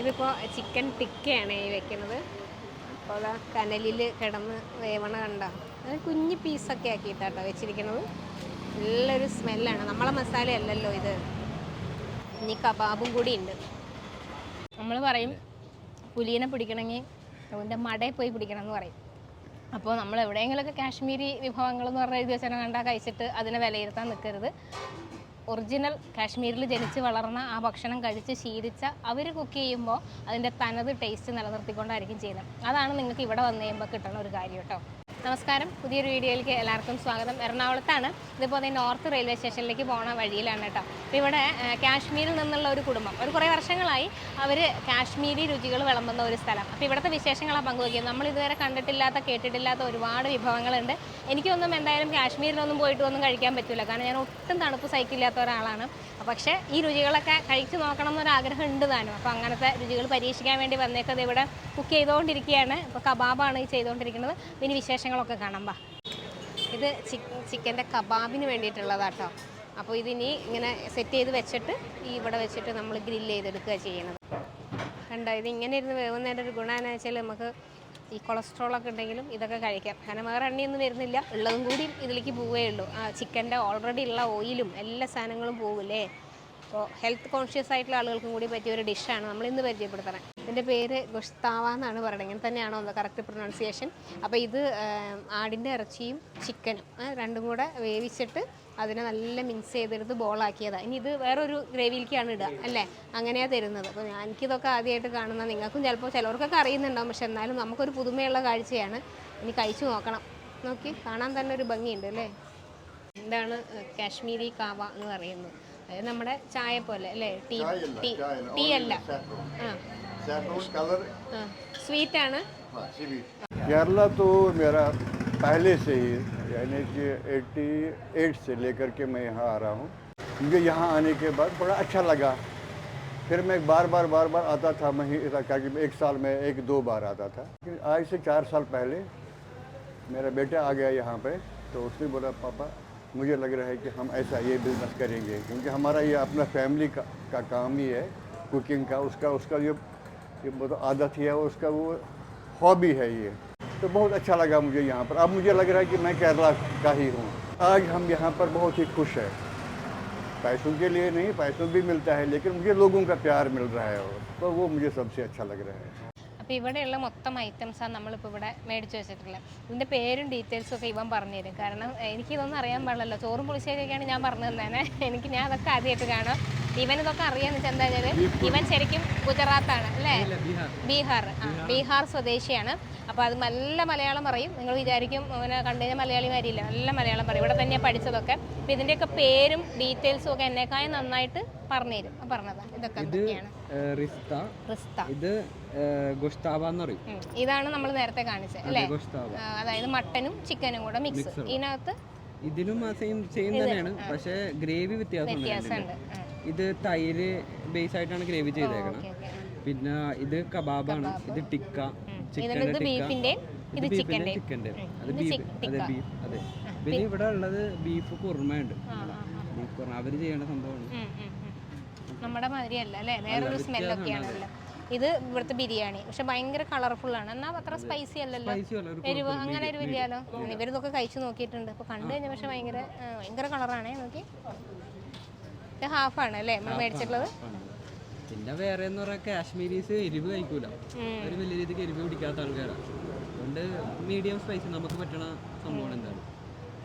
ഇതിപ്പോൾ ചിക്കൻ ടിക്കയാണ് ഈ വെക്കുന്നത്. അപ്പോൾ കനലിൽ കിടന്ന് വേവണ കണ്ട. അത് കുഞ്ഞ് പീസൊക്കെ ആക്കിയിട്ടാട്ടോ വെച്ചിരിക്കുന്നത് നല്ലൊരു സ്മെല്ലാണ് നമ്മളെ മസാല അല്ലല്ലോ ഇത്. ഇനി കബാബും കൂടി ഉണ്ട്. നമ്മൾ പറയും പുലീനെ പിടിക്കണമെങ്കിൽ അതിന്റെ മടയിൽ പോയി പിടിക്കണം എന്ന് പറയും. അപ്പോൾ നമ്മൾ എവിടെയെങ്കിലുമൊക്കെ കാശ്മീരി വിഭവങ്ങൾ എന്ന് പറഞ്ഞ ഒരു വെച്ചാൽ കണ്ടാൽ കഴിച്ചിട്ട് അതിനെ വിലയിരുത്താൻ നിൽക്കരുത് ഒറിജിനൽ കാശ്മീരിൽ ജനിച്ച് വളർന്ന ആ ഭക്ഷണം കഴിച്ച് ശീലിച്ച അവർ കുക്ക് ചെയ്യുമ്പോൾ അതിന്റെ തനത് ടേസ്റ്റ് നിലനിർത്തിക്കൊണ്ടായിരിക്കും ചെയ്യുന്നത്. അതാണ് നിങ്ങൾക്ക് ഇവിടെ വന്നു കഴിയുമ്പോൾ കിട്ടുന്ന ഒരു കാര്യം കേട്ടോ. നമസ്കാരം. പുതിയൊരു വീഡിയോയിലേക്ക് എല്ലാവർക്കും സ്വാഗതം. എറണാകുളത്താണ്. ഇതിപ്പോൾ നോർത്ത് റെയിൽവേ സ്റ്റേഷനിലേക്ക് പോണ വഴിയിലാണ് കേട്ടോ. അപ്പോൾ ഇവിടെ കാശ്മീരിൽ നിന്നുള്ള ഒരു കുടുംബം. ഒരു കുറേ വർഷങ്ങളായി അവർ കാശ്മീരി രുചികൾ വിളമ്പുന്ന ഒരു സ്ഥലം. അപ്പോൾ ഇവിടുത്തെ വിശേഷങ്ങളാണ് പങ്കുവയ്ക്കുന്നത് നമ്മൾ ഇതുവരെ കണ്ടിട്ടില്ലാത്ത കേട്ടിട്ടില്ലാത്ത ഒരുപാട് വിഭവങ്ങളുണ്ട്. എനിക്കൊന്നും എന്തായാലും കാശ്മീരിലൊന്നും പോയിട്ട് ഒന്നും കഴിക്കാൻ പറ്റില്ല കാരണം ഞാൻ ഒട്ടും തണുപ്പ് സഹിക്കില്ലാത്ത ഒരാളാണ്. പക്ഷേ ഈ രുചികളൊക്കെ കഴിച്ചു നോക്കണം എന്നൊരാഗ്രഹം ഉണ്ട് താനും. അപ്പോൾ അങ്ങനത്തെ രുചികൾ പരീക്ഷിക്കാൻ വേണ്ടി വന്നേക്കത് ഇവിടെ കുക്ക് ചെയ്തുകൊണ്ടിരിക്കുകയാണ്. ഇപ്പോൾ കബാബാണ് ഈ ചെയ്തുകൊണ്ടിരിക്കുന്നത്. ഇനി വിശേഷങ്ങളൊക്കെ കാണാം വാ. ഇത് ചിക്കൻ ചിക്കന്റെ കബാബിന് വേണ്ടിയിട്ടുള്ളതാട്ടോ. അപ്പോൾ ഇതിനി ഇങ്ങനെ സെറ്റ് ചെയ്ത് വെച്ചിട്ട് ഈ ഇവിടെ വെച്ചിട്ട് നമ്മൾ ഗ്രില്ല് ചെയ്തെടുക്കുക ചെയ്യണത്. കണ്ടോ ഇത് ഇങ്ങനെ ഇരുന്ന് വേവുന്നതിന്റെ ഒരു ഗുണം എന്ന് വെച്ചാൽ നമുക്ക് ഈ കൊളസ്ട്രോളൊക്കെ ഉണ്ടെങ്കിലും ഇതൊക്കെ കഴിക്കാം. കാരണം വേറെ എണ്ണയൊന്നും വരുന്നില്ല. ഉള്ളതും കൂടി ഇതിലേക്ക് പോവേ ഉള്ളൂ. ആ ചിക്കന്റെ ഓൾറെഡി ഉള്ള ഓയിലും എല്ലാ സാധനങ്ങളും പോവില്ലേ? അപ്പോൾ ഹെൽത്ത് കോൺഷ്യസ് ആയിട്ടുള്ള ആളുകൾക്കും കൂടി പറ്റിയ ഒരു ഡിഷാണ് നമ്മൾ ഇന്ന് പരിചയപ്പെടുത്തണം ഇതിന്റെ പേര് ഗുഷ്താവ എന്നാണ് പറയുന്നത്. ഇങ്ങനെ തന്നെയാണോ കറക്റ്റ് പ്രൊണൗൺസിയേഷൻ അപ്പോൾ ഇത് ആടിന്റെ ഇറച്ചിയും ചിക്കനും രണ്ടും കൂടെ വേവിച്ചിട്ട് അതിനെ നല്ല മിക്സ് ചെയ്തെടുത്ത് ബോളാക്കിയതാണ് ഇനി ഇത് വേറൊരു ഗ്രേവിയിലേക്കാണ് ഇടുക അല്ലേ? അങ്ങനെയാണ് തരുന്നത്. അപ്പോൾ ഞാൻ എനിക്കിതൊക്കെ ആദ്യമായിട്ട് കാണുന്ന നിങ്ങൾക്കും ചിലപ്പോൾ ചിലവർക്കൊക്കെ അറിയുന്നുണ്ടാവും. പക്ഷെ എന്നാലും നമുക്കൊരു പുതുമയുള്ള കാഴ്ചയാണ്. ഇനി കഴിച്ചു നോക്കണം. നോക്കി കാണാൻ തന്നെ ഒരു ഭംഗിയുണ്ട് അല്ലേ? എന്താണ് കാശ്മീരി കാവ എന്ന് പറയുന്നത്? അതായത് നമ്മുടെ ചായ പോലെ അല്ലേ ടീ ടീ ടീ അല്ല ആ सैफरन कलर ആ സ്വീറ്റ് ആണ് हाँ सीवी केरला तो मेरा पहले से ही यानी कि 88 से लेकर के मैं यहाँ आ रहा हूँ मुझे यहाँ आने के बाद बड़ा अच्छा लगा फिर मैं बार बार बार बार आता था मैं ही ताकि एक साल में एक दो बार आता था लेकिन आज से चार साल पहले मेरा बेटा आ गया यहाँ पे तो उसने बोला पापा मुझे लग रहा है कि हम ऐसा ये बिज़नेस करेंगे क्योंकि हमारा ये अपना फैमिली का, का काम ही है कुकिंग का उसका उसका ये ये मतलब आदत ही है उसका वो हॉबी है ये। तो बहुत अच्छा लगा मुझे यहाँ पर। अब मुझे लग रहा है कि मैं केरला का ही हूँ। आज हम यहाँ पर बहुत ही खुश हैं। पैसों के लिए नहीं पैसों भी मिलता है लेकिन मुझे लोगों का प्यार मिल रहा है और तो वो मुझे सबसे अच्छा लग रहा है। അപ്പോൾ ഇവിടെയുള്ള മൊത്തം ഐറ്റംസാണ് നമ്മളിപ്പോൾ ഇവിടെ മേടിച്ച് വെച്ചിട്ടുള്ളത്. ഇതിന്റെ പേരും ഡീറ്റെയിൽസും ഒക്കെ ഇവൻ പറഞ്ഞു തരും. കാരണം എനിക്കിതൊന്നും അറിയാൻ പാടില്ലല്ലോ. ചോറും പുളിശ്ശേരിയൊക്കെയാണ് ഞാൻ പറഞ്ഞു തന്നേനെ. എനിക്ക് ഞാൻ അതൊക്കെ ആദ്യമായിട്ട് കാണാം. ഇവൻ ഇതൊക്കെ അറിയാന്ന് വെച്ചാൽ എന്താ വെച്ചാൽ ഇവൻ ശരിക്കും ഗുജറാത്താണ് അല്ലേ? ബീഹാർ. ആ ബീഹാർ. സ്വദേശിയാണ്. അപ്പോൾ അത് നല്ല മലയാളം പറയും. നിങ്ങൾ വിചാരിക്കും അവനെ കണ്ടുകഴിഞ്ഞാൽ മലയാളി മാരിയില്ല നല്ല മലയാളം പറയും. ഇവിടെ തന്നെയാണ് പഠിച്ചതൊക്കെ. അപ്പൊ ഇതിന്റെയൊക്കെ പേരും ഡീറ്റെയിൽസും ഒക്കെ എന്നെക്കാളും നന്നായിട്ട് പറഞ്ഞുതരും. പറഞ്ഞതാണ് പറഞ്ഞതാ. ഇതൊക്കെ ഇത് എന്ന് പറയും. ഇതാണ് നമ്മൾ നേരത്തെ കാണിച്ചത് അല്ലേ? അതായത് മട്ടനും ചിക്കനും കൂടെ മിക്സ്. ഇതിനകത്ത് ഇതിനും സെയിം സെയിം തന്നെയാണ്. പക്ഷേ ഗ്രേവി വ്യത്യാസമുണ്ട് വ്യത്യാസമുണ്ട്. ഇത് തൈര് ബേസ് ആയിട്ടാണ് ഗ്രേവി ചെയ്തേക്കണം. പിന്നെ ഇത് കബാബാണ്. ഇത് ടിക്ക ചിക്കന്റെ ഇത് ചിക്കന്റെ അത് ബീഫ് അതെ ബീഫ് അതെ. പിന്നെ ഇവിടെ ഉള്ളത് ബീഫ് ആ. ബീഫ് കുറുമ. അവർ ചെയ്യേണ്ട സംഭവമാണ്. നമ്മുടെ മാതിരി അല്ല നമ്മുടെ മാതിരിയല്ല അല്ലേ? വേറൊരു സ്മെല്ലൊക്കെയാണല്ലോ ഇത് ഇവിടുത്തെ ബിരിയാണി. പക്ഷെ ഭയങ്കര കളർഫുൾ ആണ്. എന്നാ അത്ര സ്പൈസി അല്ലല്ലോ. എരിവ് അങ്ങനെ ഒരു വലിയാലോ ഇവരിതൊക്കെ കഴിച്ചു നോക്കിയിട്ടുണ്ട്. അപ്പൊ കണ്ടു കഴിഞ്ഞാൽ പക്ഷെ ഭയങ്കര ഭയങ്കര കളറാണേ നോക്കി. ഇത് ആണ് അല്ലേ? നമ്മൾ മേടിച്ചിട്ടുള്ളത്. പിന്നെ വേറെ എന്ന് പറഞ്ഞാൽ കാശ്മീരീസ് എരിവ് കഴിക്കൂല. ഒരു വലിയ രീതിക്ക് എരിവ് പിടിക്കാത്ത ആൾക്കാരാണ് അതുകൊണ്ട് മീഡിയം സ്പൈസ് നമുക്ക് പറ്റണ സംഭവമാണ് എന്താണ്?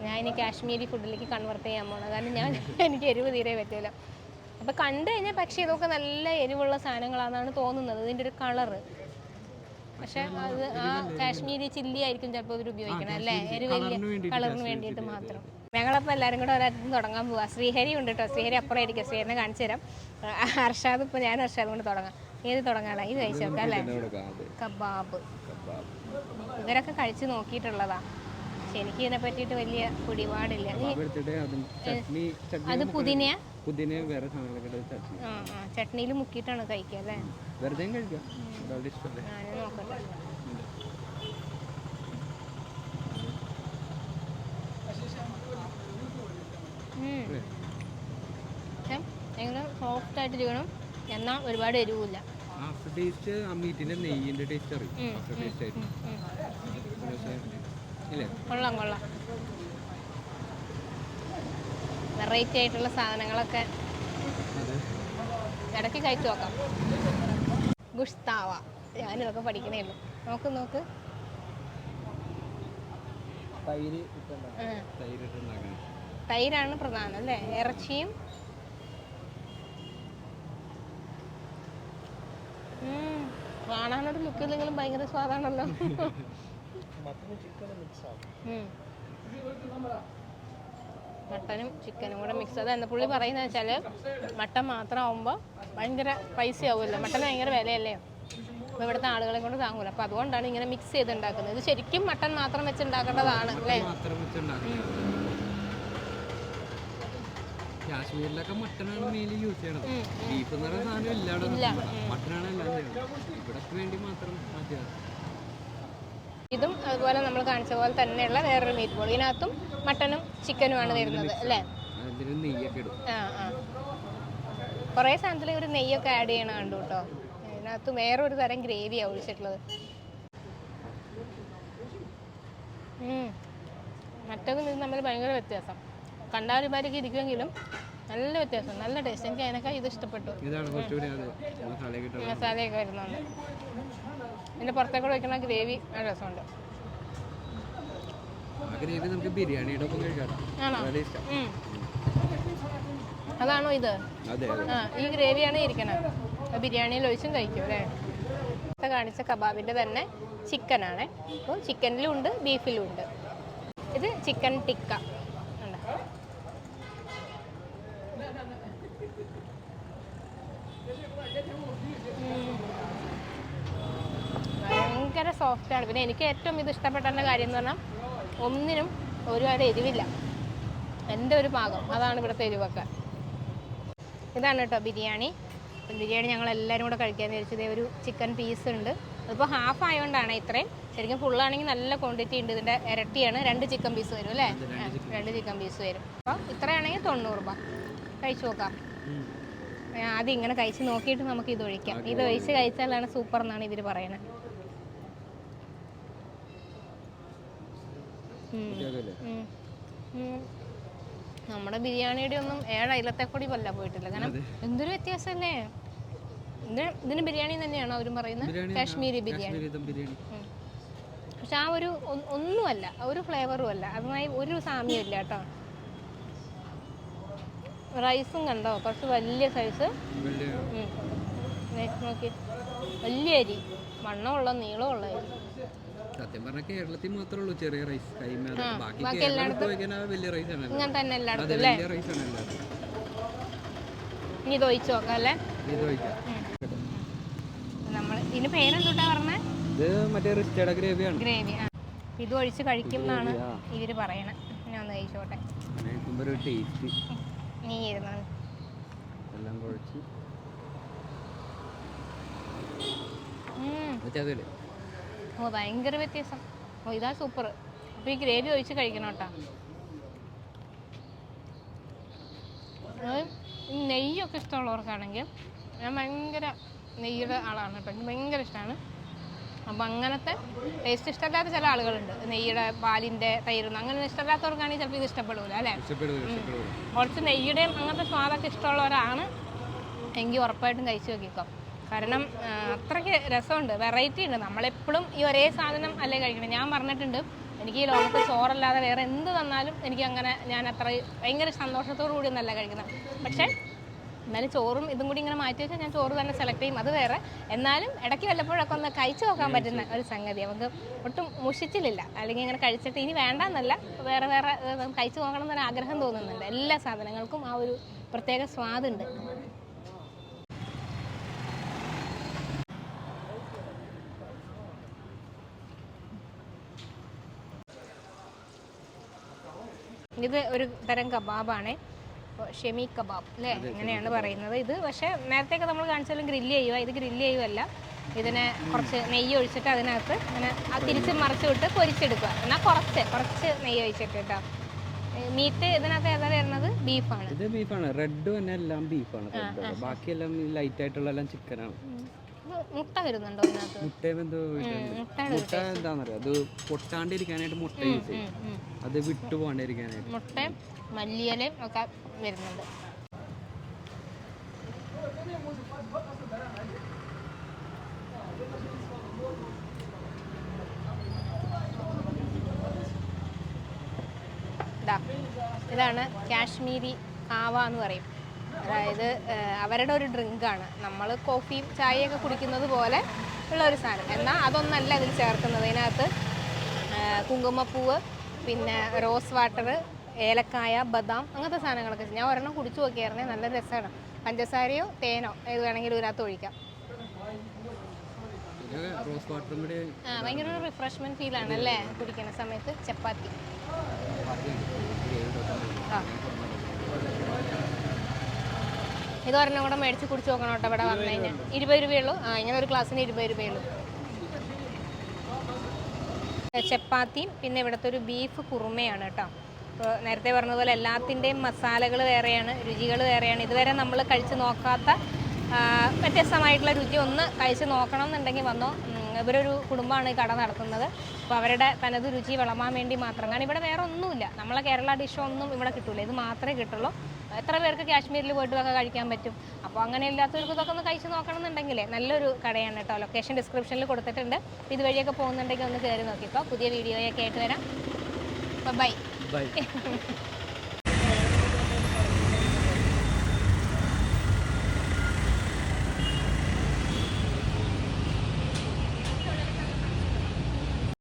ഞാൻ ഇനി കാശ്മീരി ഫുഡിലേക്ക് കൺവെർട്ട് ചെയ്യാൻ പോകണം കാരണം ഞാൻ എനിക്ക് എരിവ് തീരെ പറ്റില്ല അപ്പോൾ കണ്ടു കഴിഞ്ഞാൽ പക്ഷേ ഇതൊക്കെ നല്ല എരിവുള്ള സാധനങ്ങളാണെന്നാണ് തോന്നുന്നത്. ഇതിന്റെ ഒരു കളറ് പക്ഷെ അത് ആ കാശ്മീരി ചില്ലി ആയിരിക്കും ചിലപ്പോൾ ഇവർ ഉപയോഗിക്കണം അല്ലേ? എരിവ് വലിയ കളറിന് വേണ്ടിയിട്ട് മാത്രം. ഞങ്ങളപ്പോൾ എല്ലാവരും കൂടെ ഒരാൾക്ക് തുടങ്ങാൻ പോവാ. ശ്രീഹരി ഉണ്ട് കേട്ടോ ശ്രീഹരി അപ്പുറം ഇരിക്കുക ശ്രീഹരിനെ കാണിച്ചു തരാം. ഹർഷാദ് ഇപ്പോൾ ഞാൻ ഹർഷാദ് കൊണ്ട് തുടങ്ങാം. ഏത് തുടങ്ങാനാ? ഇത് കഴിച്ചു നോക്കാം അല്ലേ? കബാബ്. ഇവരൊക്കെ കഴിച്ചു നോക്കിയിട്ടുള്ളതാ. പക്ഷെ എനിക്ക് ഇതിനെ പറ്റിയിട്ട് വലിയ പിടിപാടില്ല. അതും പുതിനയാ? പുതിന വേറെ ചട്നിയിൽ മുക്കിയിട്ടാണ് കഴിക്കുക അല്ലേ? വെറുതെ കഴിക്കാം. നോക്കട്ടെ. പക്ഷെ ഭയങ്കര സോഫ്റ്റ് ആയിട്ട് ചെയ്യണം എന്നാൽ ഒരുപാട് എരിവില്ല. ആഫ്റ്റർ ടേസ്റ്റ് ആ മീറ്റിന്റെ നെയ്യിന്റെ ടേസ്റ്റ് അറിയും. ആഫ്റ്റർ ടേസ്റ്റ് ആയിട്ട്. പക്ഷേ, ഇല്ലേ കൊള്ളാം കൊള്ളാം. വെറൈറ്റി ആയിട്ടുള്ള സാധനങ്ങളൊക്കെ ഇടയ്ക്ക് കഴിച്ചു നോക്കാം. ഗുഷ്താവ ഞാനിതൊക്കെ പഠിക്കണേ ഉള്ളൂ. നോക്ക് നോക്ക്. തൈര് തൈര് തൈരാണ് പ്രധാനം അല്ലേ? ഇറച്ചിയും. ഉം, മുക്കിൽ നിങ്ങളും ഭയങ്കര സ്വാദാണല്ലോ. ഉം. മട്ടനും ചിക്കനും കൂടെ മിക്സ് അത് എന്താ പുള്ളി പറയുന്നത് വെച്ചാൽ മട്ടൻ മാത്രം ആവുമ്പോൾ ഭയങ്കര പൈസ ആവുമല്ലോ. മട്ടൻ ഭയങ്കര വിലയല്ലേ? അപ്പോൾ ഇവിടുത്തെ ആളുകളെ കൊണ്ട് താങ്ങൂല. അപ്പോൾ അതുകൊണ്ടാണ് ഇങ്ങനെ മിക്സ് ചെയ്ത് ഉണ്ടാക്കുന്നത് ഇത് ശരിക്കും മട്ടൺ മാത്രം വെച്ച് ഉണ്ടാക്കേണ്ടതാണ് അല്ലേ കാശ്മീരിലൊക്കെ മട്ടനാണ് മെയിൻലി യൂസ് ചെയ്യണത്. ബീഫ് എന്ന് പറയുന്ന സാധനം ഇല്ലാതെ ഇല്ല, മട്ടനാണ് എല്ലാം ഇവിടക്ക് വേണ്ടി മാത്രം ഇതും അതുപോലെ നമ്മൾ കാണിച്ച പോലെ തന്നെയുള്ള വേറൊരു മീറ്റ് ബോൾ ഇതിനകത്തും മട്ടനും ചിക്കനുമാണ് വരുന്നത് അല്ലേ? നെയ്യൊക്കെ ഇടും. ആ ആ. കുറേ സാധനത്തിൽ ഒരു നെയ്യൊക്കെ ആഡ് ചെയ്യണ കണ്ടു കേട്ടോ. ഇതിനകത്ത് ഒരു തരം ഗ്രേവിയാണ് ഒഴിച്ചിട്ടുള്ളത്. മറ്റൊന്നും ഇത് തമ്മിൽ ഭയങ്കര വ്യത്യാസം. കണ്ടാൽ ഒരുമാരിക്ക് ഇരിക്കുമെങ്കിലും നല്ല വ്യത്യാസം നല്ല ടേസ്റ്റ് എനിക്ക് അതിനൊക്കെ ഇത് ഇഷ്ടപ്പെട്ടു. മസാലയൊക്കെ വരുന്നുണ്ട് ഇതിന്റെ പുറത്തേക്കൂടെ വയ്ക്കുന്ന ഗ്രേവി നല്ല രസമുണ്ട്. അതാണോ ഇത്? ഈ ഗ്രേവിയാണ് ഇരിക്കണത്. ബിരിയാണിയിൽ ഒഴിച്ചും കഴിക്കും അല്ലേ? ഇപ്പം കാണിച്ച കബാബിന്റെ തന്നെ ചിക്കനാണ്. അപ്പോൾ ചിക്കനിലും ഉണ്ട് ബീഫിലും ഉണ്ട്. ഇത് ചിക്കൻ ടിക്ക. ഭയങ്കര സോഫ്റ്റാണ് പിന്നെ എനിക്ക് ഏറ്റവും ഇത് ഇഷ്ടപ്പെട്ട കാര്യം എന്ന് പറഞ്ഞാൽ ഒന്നിനും ഒരുപാട് എരിവില്ല. എന്റെ ഒരു പാകം. അതാണ് ഇവിടുത്തെ എരിവൊക്കെ. ഇതാണ് കേട്ടോ ബിരിയാണി. ബിരിയാണി ഞങ്ങൾ എല്ലാവരും കൂടെ കഴിക്കാൻ വിചാരിച്ചത് ഒരു ചിക്കൻ പീസ് ഉണ്ട്. അതിപ്പോൾ ഹാഫ് ആയതുകൊണ്ടാണ് ഇത്രയും. ശരിക്കും ഫുള്ളാണെങ്കിൽ നല്ല ക്വാണ്ടിറ്റി ഉണ്ട്. ഇതിന്റെ ഇരട്ടിയാണ്. രണ്ട് ചിക്കൻ പീസ് വരും അല്ലേ? രണ്ട് ചിക്കൻ പീസ് വരും. അപ്പോൾ ഇത്രയാണെങ്കിൽ തൊണ്ണൂറ് രൂപ. കഴിച്ചു നോക്കാം. ഉം. ആദ്യം ഇങ്ങനെ കഴിച്ച് നോക്കിയിട്ട് നമുക്ക് ഇത് ഒഴിക്കാം. ഇത് ഒഴിച്ച് കഴിച്ചാലാണ് സൂപ്പർ എന്നാണ് ഇവർ പറയുന്നത്. ഉം. നമ്മുടെ ബിരിയാണിയുടെ ഒന്നും ഏഴ് അയലത്തെ കൂടി വല്ല പോയിട്ടില്ല. കാരണം എന്തൊരു വ്യത്യാസമല്ലേ? ഇത് ഇതിന് ബിരിയാണി തന്നെയാണോ അവരും പറയുന്നത്? കാശ്മീരി ബിരിയാണി. പക്ഷെ ആ ഒരു ഒന്നുമല്ല ഒരു ഫ്ലേവറും അല്ല. അതുമായി ഒരു സാമ്യം ഇല്ല കേട്ടോ. റൈസും കണ്ടോ? കുറച്ച് വലിയ സൈസ്. നോക്കി. വലിയ അരി. വണ്ണമുള്ള നീളമുള്ള അരി. സത്യം പറഞ്ഞാൽ കേരളത്തിൽ മാത്രമേ ഉള്ളൂ ചെറിയ റൈസ് കൈമ ബാക്കി ബാക്കി കേരളത്തിൽ പോയി കഴിഞ്ഞാൽ വലിയ റൈസ് ആണ് തന്നെ അതെ എല്ലായിടത്തും അല്ലേ? വലിയ റൈസ് ആണ് ഇനി ഇത് ഒഴിച്ച് നോക്കാം അല്ലേ ഇത് കഴിക്കാം നമ്മൾ ഇതിന് പേരെന്തുട്ടാ പറഞ്ഞേ? ഇത് മറ്റേ റിസ്റ്റഡ് ഗ്രേവിയാണ്. ഗ്രേവി ആ. ഇത് ഒഴിച്ച് കഴിക്കും എന്നാണ് ഇവർ പറയണത് ഞാൻ ഒന്ന് കഴിച്ചോട്ടെ. നീ എല്ലാം കുഴച്ച്. ഓ ഭയങ്കര വ്യത്യാസം. ഓ ഇതാ സൂപ്പർ അപ്പോൾ ഈ ഗ്രേവി ഒഴിച്ച് കഴിക്കണം കേട്ടോ. നെയ്യൊക്കെ ഇഷ്ടമുള്ളവർക്കാണെങ്കിൽ ഞാൻ ഭയങ്കര നെയ്യുടെ ആളാണ് കേട്ടോ. എനിക്ക് ഭയങ്കര ഇഷ്ടമാണ് അപ്പം അങ്ങനത്തെ ടേസ്റ്റ് ഇഷ്ടമില്ലാത്ത ചില ആളുകളുണ്ട്. നെയ്യുടെ പാലിന്റെ തൈരുന്ന് അങ്ങനെ ഇഷ്ടമില്ലാത്തവർക്കാണെങ്കിൽ ചിലപ്പോൾ ഇത് ഇഷ്ടപ്പെടില്ല അല്ലേ? കുറച്ച് നെയ്യുടെയും അങ്ങനത്തെ സ്വാദൊക്കെ ഇഷ്ടമുള്ളവരാണ്. എങ്കിൽ ഉറപ്പായിട്ടും കഴിച്ചു നോക്കിക്കോ. കാരണം അത്രയ്ക്ക് രസമുണ്ട്. വെറൈറ്റി ഉണ്ട്. നമ്മളെപ്പോഴും ഈ ഒരേ സാധനം അല്ലേ കഴിക്കണം? ഞാൻ പറഞ്ഞിട്ടുണ്ട്. എനിക്ക് ഈ ലോകത്ത് ചോറല്ലാതെ വേറെ എന്ത് തന്നാലും എനിക്ക് അങ്ങനെ ഞാൻ അത്ര ഭയങ്കര സന്തോഷത്തോടു കൂടി ഒന്നല്ല കഴിക്കുന്നത്. പക്ഷേ എന്നാലും ചോറും ഇതും കൂടി ഇങ്ങനെ മാറ്റി വെച്ചാൽ ഞാൻ ചോറ് തന്നെ സെലക്ട് ചെയ്യും. അത് വേറെ. എന്നാലും ഇടയ്ക്ക് വല്ലപ്പോഴൊക്കെ ഒന്ന് കഴിച്ചു നോക്കാൻ പറ്റുന്ന ഒരു സംഗതി. നമുക്ക് ഒട്ടും മുഷിച്ചിലില്ല. അല്ലെങ്കിൽ ഇങ്ങനെ കഴിച്ചിട്ട് ഇനി വേണ്ടെന്നല്ല. വേറെ വേറെ കഴിച്ചു നോക്കണം എന്നൊരു ആഗ്രഹം തോന്നുന്നുണ്ട്. എല്ലാ സാധനങ്ങൾക്കും ആ ഒരു പ്രത്യേക സ്വാദുണ്ട് ഇത് ഒരു തരം കബാബാണ്. ഷെമി കബാബ് അല്ലേ അങ്ങനെയാണ് പറയുന്നത്. ഇത് പക്ഷേ നേരത്തെയൊക്കെ നമ്മൾ കാണിച്ചാലും ഗ്രില്ല് ചെയ്യുക ഇത് ഗ്രില്ല് ചെയ്യുമല്ല ഇതിനെ കുറച്ച് നെയ്യ് ഒഴിച്ചിട്ട് അതിനകത്ത് ഇങ്ങനെ ആ തിരിച്ച് മറിച്ച് വിട്ട് പൊരിച്ചെടുക്കുക. എന്നാൽ കുറച്ച് കുറച്ച് നെയ്യ് ഒഴിച്ചിട്ട് കേട്ടോ. മീറ്റ് ഇതിനകത്ത് ഏതാ വരുന്നത്? ബീഫാണ്. ഇത് ബീഫാണ്. റെഡ് തന്നെ എല്ലാം ബീഫാണ്. ബാക്കിയെല്ലാം ലൈറ്റ് ആയിട്ടുള്ള എല്ലാം ചിക്കനാണ് മുട്ട വരുന്നുണ്ടോ. മുട്ടയുടെ മുട്ട എന്താണെന്നറിയോ അത് പൊട്ടാണ്ടിരിക്കാനായിട്ട് മുട്ട യൂസ് ചെയ്യും. അത് വിട്ടു പോകാണ്ടിരിക്കാനായിട്ട്. മുട്ടയും മല്ലിയിലയും ഒക്കെ വരുന്നുണ്ട്. ഇതാണ് കാശ്മീരി കാവ എന്ന് പറയും. അതായത് അവരുടെ ഒരു ഡ്രിങ്കാണ്. നമ്മൾ കോഫിയും ചായയൊക്കെ കുടിക്കുന്നത് പോലെ ഉള്ള ഒരു സാധനം. എന്നാൽ അതൊന്നല്ല അതിൽ ചേർക്കുന്നത്. ഇതിനകത്ത് കുങ്കുമപ്പൂവ് പിന്നെ റോസ് വാട്ടർ ഏലക്കായ ബദാം അങ്ങനത്തെ സാധനങ്ങളൊക്കെ ഞാൻ ഒരെണ്ണം കുടിച്ചു നോക്കിയായിരുന്നേ. നല്ല രസമാണ്. പഞ്ചസാരയോ തേനോ ഏത് വേണമെങ്കിലും ഇതിനകത്ത് ഒഴിക്കാം. ആ, ഭയങ്കര ഒരു റിഫ്രഷ്മെന്റ് ഫീൽ ആണ് അല്ലേ കുടിക്കുന്ന സമയത്ത് ചപ്പാത്തി. ആ. ഇത് ഒരെണ്ണം കൂടെ മേടിച്ച് കുടിച്ച് നോക്കണം കേട്ടോ ഇവിടെ വന്നു കഴിഞ്ഞാൽ. ഇരുപത് രൂപയുള്ളൂ. ആ ഇങ്ങനെ ഒരു ക്ലാസ്സിന് ഇരുപത് രൂപയുള്ളൂ. ചപ്പാത്തിയും പിന്നെ ഇവിടുത്തെ ഒരു ബീഫ് കുറുമയാണ് കേട്ടോ. ഇപ്പോൾ നേരത്തെ പറഞ്ഞതുപോലെ എല്ലാത്തിന്റെയും മസാലകൾ വേറെയാണ് രുചികൾ വേറെയാണ്. ഇതുവരെ നമ്മൾ കഴിച്ച് നോക്കാത്ത വ്യത്യസ്തമായിട്ടുള്ള രുചി ഒന്ന് കഴിച്ച് നോക്കണം എന്നുണ്ടെങ്കിൽ വന്നോ. ഇവരൊരു കുടുംബമാണ് ഈ കട നടത്തുന്നത്. അപ്പോൾ അവരുടെ തനത് രുചി വിളമാൻ വേണ്ടി മാത്രം. കാരണം ഇവിടെ വേറെ ഒന്നുമില്ല. നമ്മളെ കേരള ഡിഷ് ഒന്നും ഇവിടെ കിട്ടില്ല ഇത് മാത്രമേ കിട്ടുള്ളൂ. എത്ര പേർക്ക് കാശ്മീരിൽ പോയിട്ട് ഒക്കെ കഴിക്കാൻ പറ്റും? അപ്പോൾ അങ്ങനെ ഇല്ലാത്തവർക്ക് ഇതൊക്കെ ഒന്ന് കഴിച്ച് നോക്കണം എന്നുണ്ടെങ്കിലേ നല്ലൊരു കടയാണ് കേട്ടോ. ലൊക്കേഷൻ ഡിസ്ക്രിപ്ഷനിൽ കൊടുത്തിട്ടുണ്ട്. ഇതുവഴിയൊക്കെ പോകുന്നുണ്ടെങ്കിൽ ഒന്ന് കയറി നോക്കിക്കോ. പുതിയ വീഡിയോയൊക്കെ ആയിട്ട് വരാം. ബൈ. ബൈ.